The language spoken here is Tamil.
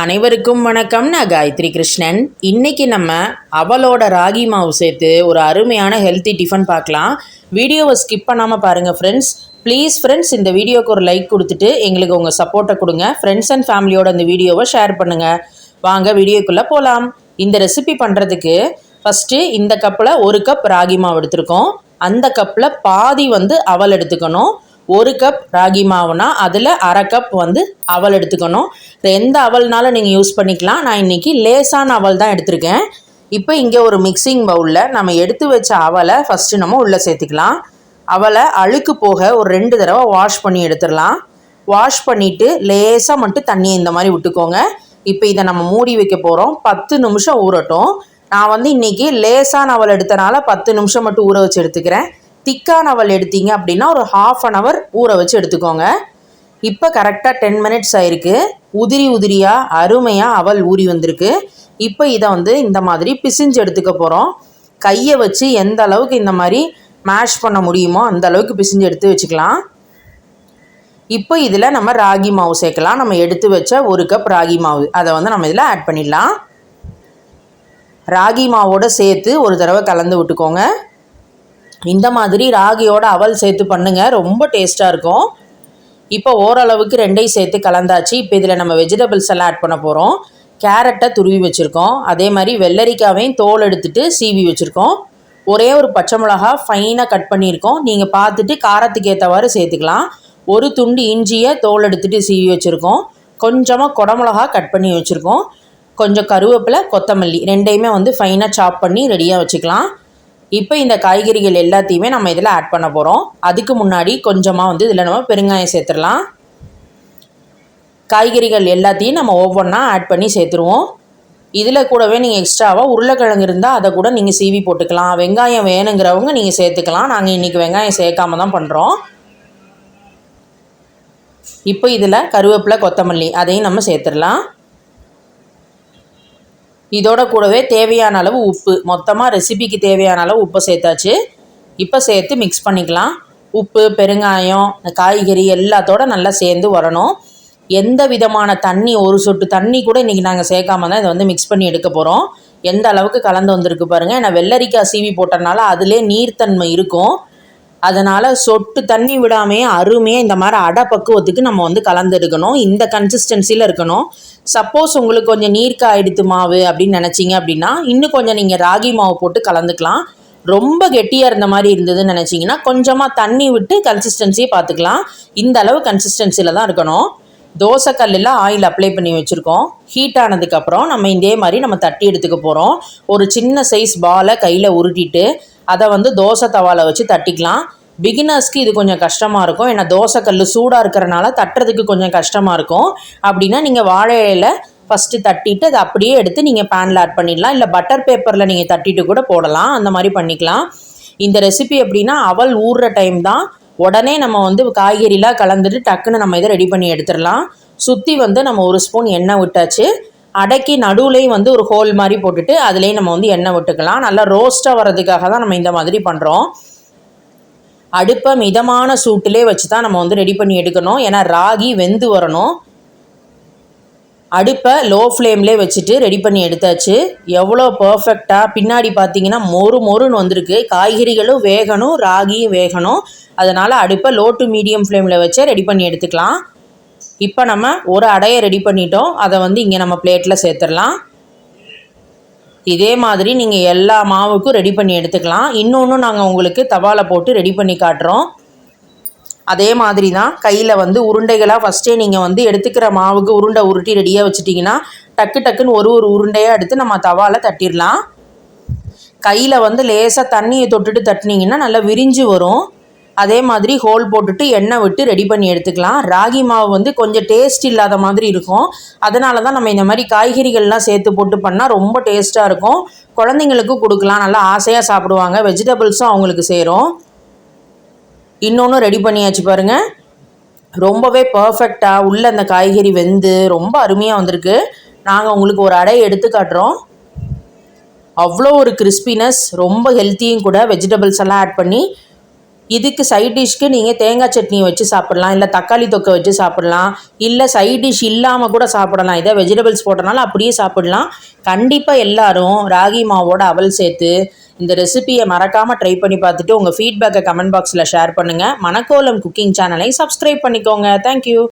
அனைவருக்கும் வணக்கம். நான் காயத்ரி கிருஷ்ணன். இன்றைக்கி நம்ம அவளோட ராகி மாவு சேர்த்து ஒரு அருமையான ஹெல்த்தி டிஃபன் பார்க்கலாம். வீடியோவை ஸ்கிப் பண்ணாமல் பாருங்கள் ஃப்ரெண்ட்ஸ் ப்ளீஸ் ஃப்ரெண்ட்ஸ் இந்த வீடியோக்கு ஒரு லைக் கொடுத்துட்டு எங்களுக்கு உங்கள் சப்போர்ட்டை கொடுங்க. ஃப்ரெண்ட்ஸ் அண்ட் ஃபேமிலியோட இந்த வீடியோவை ஷேர் பண்ணுங்கள் வாங்க வீடியோக்குள்ளே போகலாம் இந்த ரெசிபி பண்ணுறதுக்கு ஃபஸ்ட்டு இந்த கப்பில் ஒரு கப் ராகி மாவு எடுத்திருக்கோம். அந்த கப்பில் பாதி வந்து அவல் எடுத்துக்கணும். ஒரு கப் ராகி மாவுனா அதில் அரை கப் வந்து அவல் எடுத்துக்கணும். எந்த அவல்னாலும் நீங்கள் யூஸ் பண்ணிக்கலாம். நான் இன்றைக்கி லேசான அவல் தான் எடுத்திருக்கேன். இப்போ இங்கே ஒரு மிக்சிங் பவுலில் நம்ம எடுத்து வச்ச அவலை ஃபஸ்ட்டு நம்ம உள்ளே சேர்த்துக்கலாம். அவலை அழுக்கு போக ஒரு ரெண்டு தடவை வாஷ் பண்ணி எடுத்துடலாம். வாஷ் பண்ணிவிட்டு லேசாக மட்டும் தண்ணியை இந்த மாதிரி விட்டுக்கோங்க. இப்போ இதை நம்ம மூடி வைக்க போகிறோம் பத்து நிமிஷம் ஊறட்டும். நான் வந்து இன்றைக்கி லேசான அவல் எடுத்தனால பத்து நிமிஷம் மட்டும் ஊற வச்சு எடுத்துக்கிறேன். திக்கான அவல் எடுத்தீங்க அப்படின்னா ஒரு ஹாஃப் அன் ஹவர் ஊற வச்சு எடுத்துக்கோங்க. இப்போ கரெக்டாக டென் மினிட்ஸ் ஆயிருக்கு. உதிரி உதிரியாக அருமையாக அவல் ஊறி வந்திருக்கு. இப்போ இதை வந்து இந்த மாதிரி பிசிஞ்சு எடுத்துக்க போகிறோம் கையை வச்சு எந்த அளவுக்கு இந்த மாதிரி மேஷ் பண்ண முடியுமோ அந்த அளவுக்கு பிசிஞ்சு எடுத்து வச்சுக்கலாம். இப்போ இதில் நம்ம ராகி மாவு சேர்க்கலாம். நம்ம எடுத்து வச்ச ஒரு கப் ராகி மாவு. அதை வந்து நம்ம இதில் ஆட் பண்ணிடலாம். ராகி மாவோட சேர்த்து ஒரு தடவை கலந்து விட்டுக்கோங்க. இந்த மாதிரி ராகியோட அவல் சேர்த்து பண்ணுங்கள் ரொம்ப டேஸ்ட்டாக இருக்கும். இப்போ ஓரளவுக்கு ரெண்டையும் சேர்த்து கலந்தாச்சு. இப்போ இதில் நம்ம வெஜிடபிள்ஸ் எல்லாம் ஆட் பண்ண போகிறோம் கேரட்டை துருவி வச்சுருக்கோம். அதே மாதிரி வெள்ளரிக்காவையும் தோல் எடுத்துட்டு சீவி வச்சுருக்கோம். ஒரே ஒரு பச்சை மிளகா ஃபைனாக கட் பண்ணியிருக்கோம். நீங்கள் பார்த்துட்டு காரத்துக்கு ஏற்றவாறு சேர்த்துக்கலாம். ஒரு துண்டு இஞ்சியை தோல் எடுத்துட்டு சீவி வச்சுருக்கோம். கொஞ்சமாக குடமிளகா கட் பண்ணி வச்சுருக்கோம். கொஞ்சம் கருவேப்பிலை கொத்தமல்லி ரெண்டையுமே வந்து ஃபைனாக சாப் பண்ணி ரெடியாக வச்சுக்கலாம். இப்போ இந்த காய்கறிகள் எல்லாத்தையுமே நம்ம இதில் ஆட் பண்ண போகிறோம் அதுக்கு முன்னாடி கொஞ்சமாக வந்து இதில் நம்ம பெருங்காயம் சேர்த்துடலாம். காய்கறிகள் எல்லாத்தையும் நம்ம ஒவ்வொன்றா ஆட் பண்ணி சேர்த்துருவோம். இதில் கூடவே நீங்கள் எக்ஸ்ட்ராவாக உருளைக்கிழங்கு இருந்தால் அதை கூட நீங்கள் சீவி போட்டுக்கலாம். வெங்காயம் வேணுங்கிறவங்க நீங்கள் சேர்த்துக்கலாம். நாங்கள் இன்றைக்கி வெங்காயம் சேர்க்காம தான் பண்ணுறோம் இப்போ இதில் கருவேப்பிலை கொத்தமல்லி அதையும் நம்ம சேர்த்துடலாம். இதோட கூடவே தேவையான அளவு உப்பு. மொத்தமாக ரெசிபிக்கு தேவையான அளவு உப்பை சேர்த்தாச்சு. இப்போ சேர்த்து மிக்ஸ் பண்ணிக்கலாம். உப்பு பெருங்காயம் காய்கறி எல்லாத்தோட நல்லா சேர்ந்து வரணும். எந்த விதமான தண்ணி ஒரு சொட்டு தண்ணி கூட இன்றைக்கி நாங்கள் சேர்க்காம தான் இதை வந்து மிக்ஸ் பண்ணி எடுக்க போகிறோம் எந்த அளவுக்கு கலந்து வந்திருக்கு பாருங்கள் ஏன்னா வெள்ளரிக்காய் சீவி போட்டனால அதிலே நீர்த்தன்மை இருக்கும். அதனால் சொட்டு தண்ணி விடாமையே அருமையாக இந்த மாதிரி அடை பக்குவத்துக்கு நம்ம வந்து கலந்துருக்கணும் இந்த கன்சிஸ்டன்சியில் இருக்கணும். சப்போஸ் உங்களுக்கு கொஞ்சம் நீர்க்க ஆயிடுத்து மாவு அப்படின்னு நினச்சிங்க அப்படின்னா இன்னும் கொஞ்சம் நீங்கள் ராகி மாவு போட்டு கலந்துக்கலாம். ரொம்ப கெட்டியாக இருந்த மாதிரி இருந்ததுன்னு நினச்சிங்கன்னா கொஞ்சமாக தண்ணி விட்டு கன்சிஸ்டன்சியை பார்த்துக்கலாம். இந்த அளவு கன்சிஸ்டன்சியில் தான் இருக்கணும். தோசைக்கல்லில் ஆயில் அப்ளை பண்ணி வச்சுருக்கோம். ஹீட் ஆனதுக்கப்புறம் நம்ம இதே மாதிரி நம்ம தட்டி எடுத்துக்க போகிறோம் ஒரு சின்ன சைஸ் பாலை கையில் உருட்டிட்டு அதை வந்து தோசை தவாவில் வச்சு தட்டிக்கலாம். பிகினர்ஸ்க்கு இது கொஞ்சம் கஷ்டமாக இருக்கும். ஏன்னா தோசைக்கல் சூடாக இருக்கிறனால தட்டுறதுக்கு கொஞ்சம் கஷ்டமாக இருக்கும். அப்படின்னா நீங்கள் வாழை ஃபஸ்ட்டு தட்டிட்டு அதை அப்படியே எடுத்து நீங்கள் பேனில் ஆட் பண்ணிடலாம். இல்லை பட்டர் பேப்பரில் நீங்கள் தட்டிட்டு கூட போடலாம். அந்த மாதிரி பண்ணிக்கலாம். இந்த ரெசிபி எப்படின்னா அவல் ஊறுற டைம் தான். உடனே நம்ம வந்து காய்கறிலாம் கலந்துட்டு டக்குன்னு நம்ம இதை ரெடி பண்ணி எடுத்துடலாம். சுற்றி வந்து நம்ம ஒரு ஸ்பூன் எண்ணெய் விட்டாச்சு. அடக்கி நடுவுலையும் வந்து ஒரு ஹோல் மாதிரி போட்டுட்டு அதுலேயும் நம்ம வந்து எண்ணெய் விட்டுக்கலாம். நல்லா ரோஸ்ட்டாக வர்றதுக்காக தான் நம்ம இந்த மாதிரி பண்ணுறோம் அடுப்பை மிதமான சூட்டிலே வச்சு தான் நம்ம வந்து ரெடி பண்ணி எடுக்கணும். ஏன்னா ராகி வெந்து வரணும். அடுப்பை லோ ஃப்ளேம்லே வச்சுட்டு ரெடி பண்ணி எடுத்தாச்சு. எவ்வளோ பர்ஃபெக்டாக பின்னாடி பார்த்தீங்கன்னா மொறு மொறுன்னு வந்திருக்கு. காய்கறிகளும் வேகணும் ராகியும் வேகணும். அதனால் அடுப்பை லோ டு மீடியம் ஃப்ளேமில் வச்சு ரெடி பண்ணி எடுத்துக்கலாம். இப்போ நம்ம ஒரு அடையை ரெடி பண்ணிட்டோம். அதை வந்து இங்கே நம்ம பிளேட்டில் சேர்த்துடலாம். இதே மாதிரி நீங்கள் எல்லா மாவுக்கும் ரெடி பண்ணி எடுத்துக்கலாம். இன்னொன்று நாங்கள் உங்களுக்கு தவாவில் போட்டு ரெடி பண்ணி காட்டுறோம். அதே மாதிரி தான் கையில் வந்து உருண்டைகளாக ஃபஸ்ட்டே நீங்கள் வந்து எடுத்துக்கிற மாவுக்கு உருண்டை உருட்டி ரெடியாக வச்சுட்டிங்கன்னா டக்கு டக்குன்னு ஒரு ஒரு உருண்டையாக எடுத்து நம்ம தவாவில் தட்டிடலாம். கையில் வந்து லேசாக தண்ணியை தொட்டுட்டு தட்டினீங்கன்னா நல்லா விரிஞ்சு வரும். அதே மாதிரி ஹோல் போட்டுட்டு எண்ணெய் விட்டு ரெடி பண்ணி எடுத்துக்கலாம். ராகி மாவு வந்து கொஞ்சம் டேஸ்ட் இல்லாத மாதிரி இருக்கும். அதனால தான் நம்ம இந்த மாதிரி காய்கறிகள்லாம் சேர்த்து போட்டு பண்ணால் ரொம்ப டேஸ்ட்டாக இருக்கும். குழந்தைங்களுக்கும் கொடுக்கலாம். நல்லா ஆசையாக சாப்பிடுவாங்க. வெஜிடபிள்ஸும் அவங்களுக்கு சேரும். இன்னொன்று ரெடி பண்ணியாச்சு பாருங்கள் ரொம்பவே பர்ஃபெக்டாக உள்ள அந்த காய்கறி வெந்து ரொம்ப அருமையாக வந்திருக்கு. நாங்கள் உங்களுக்கு ஒரு அடை எடுத்து காட்டுறோம். அவ்வளோ ஒரு கிறிஸ்பினஸ் ரொம்ப ஹெல்த்தியும் கூட வெஜிடபிள்ஸ் எல்லாம் ஆட் பண்ணி இதுக்கு சைட் டிஷ்க்கு நீங்கள் தேங்காய் சட்னி வச்சு சாப்பிட்லாம் இல்லை தக்காளி தொக்கை வச்சு சாப்பிட்லாம் இல்லை சைட் டிஷ் இல்லாமல் கூட சாப்பிடலாம். இதை வெஜிடபிள்ஸ் போட்டனால அப்படியே சாப்பிட்லாம். கண்டிப்பாக எல்லாரும் ராகி மாவோட அவல் சேர்த்து இந்த ரெசிபியை மறக்காமல் ட்ரை பண்ணி பார்த்துட்டு உங்கள் ஃபீட்பேக்கை கமெண்ட் பாக்ஸில் ஷேர் பண்ணுங்கள் மணக்கோலம் குக்கிங் சேனலை சப்ஸ்கிரைப் பண்ணிக்கோங்க. Thank you